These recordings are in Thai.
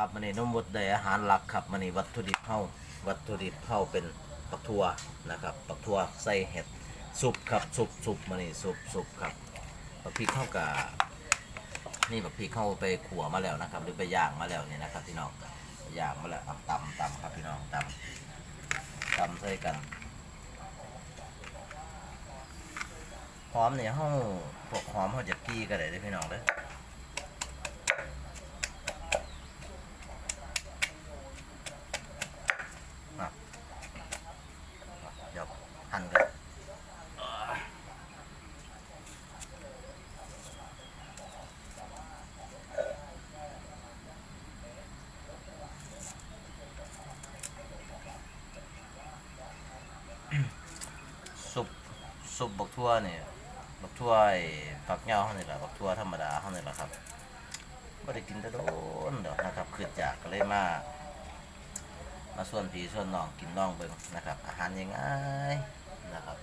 ครับมันนี่นุ่มดได้อาหารหลักครับมันนี่วัตถุดิบเฮาวัตถุดิบเฮาเป็นปักทั่วนะครับปักทั่วใส่เห็ดซุปครับซุปซุปมันนี่ซุปซุปครับปักพริกเข้ากะนี่ปักพริกเข้าไปขัวมาแล้วนะครับ หรือไปย่างมาแล้วเนี่ยนะครับพี่น้องย่างมาแล้วเอาตำตำครับพี่น้องตำตำใส่กันหอมเนี่ยเฮาพวกหอมเฮาจะกี้ก็ได้เด้อพี่น้องเด้อ เดี๋ยวหั่นกัน ซุปซุปบักทั่วเนี่ยบักทั่วไอ้ผักเหย้าเขานี่แหละบักทั่วธรรมดาเขานี่แหละครับไม่ได้กินแต่โดนเดี๋ยวนะครับขึ้นจากก็เลยมามาส่วนผีส่วนน้องกินน้องเบิ่งนะครับ อาหารยังไงครับ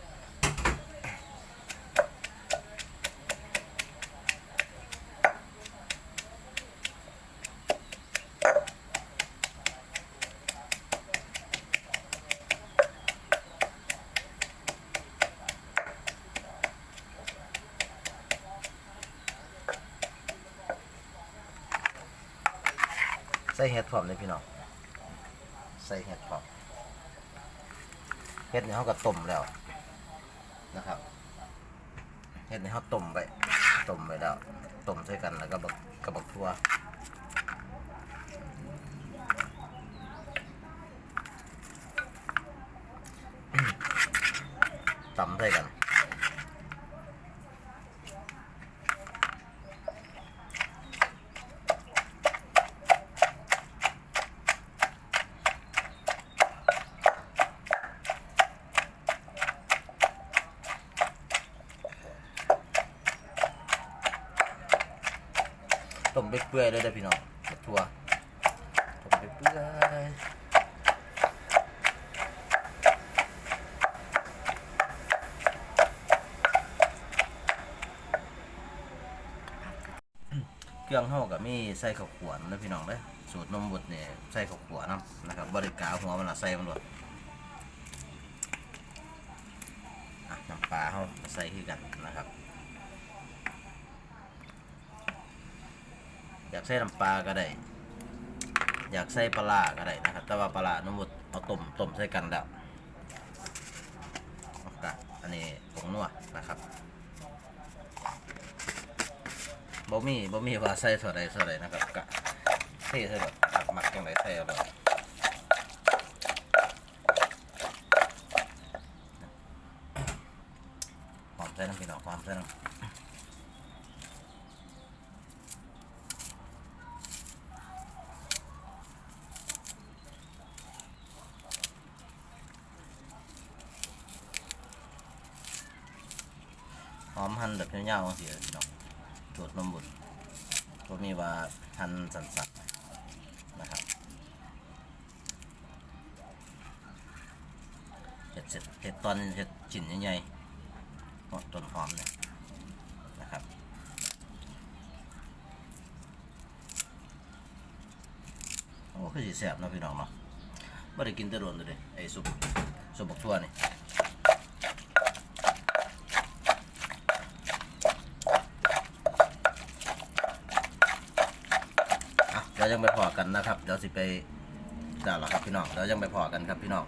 ใส่เห็ดพร้อมเลยพี่น้องใส่เห็ดพร้อมเห็ดนี่เขาก็ต้มแล้วนะครับเห็ดนี่เขาต้มไปต้มไปแล้วต้มใส่กันแล้วก็บักกระบักทั่วตำใส่กัน ต้มไปเปื่อยเลยเด้อพี่น้องบักทั่วต้มไปเปื่อยเครื่องเฮากับมีใส่ข้าวขวานนะพี่น้องเด้อสูตรนมบดเนี่ยใส่ข้าวขวานำนะครับบริกาหัวมันละใส่มันหมดน้ำปลาเฮาใส่คือกันนะครับ อยากใส่น้ำปลาก็ได้ อยากใส่ปลาก็ได้นะครับ แต่ว่าปลาร้านุ่มดเอาต้มต้มใส่กันแล้วเอากะอันนี้ผงนัวนะครับบ่มีบ่มีว่าใส่เท่าใดเท่าใดนะครับกะเทใส่แบบหมักหมักจังไรใส่เอาเลยหอมใส่น้ำพี่น้องหอมใส่น้ำ หอมหั่นแบบยาวๆสิเนาะตรวจนมบุญตัวมีว่าหั่นสันสันๆนะครับเห็ดเสร็จเห็ดตอนเห็ดชิ้นใหญ่ๆก็ต้นหอมเนี่ยนะครับโอ้คือสิแซ่บนะพี่น้องเนาะไม่ได้กินแต่โดนเลยเด้ไอ้ซุปซุปบักทั่วนี่ อะเดี๋ยวยังไปพอกันนะครับ เดี๋ยวสิไปเดี๋ยวเหรอครับพี่น้องเดี๋ยวยังไปพอกันครับพี่น้อง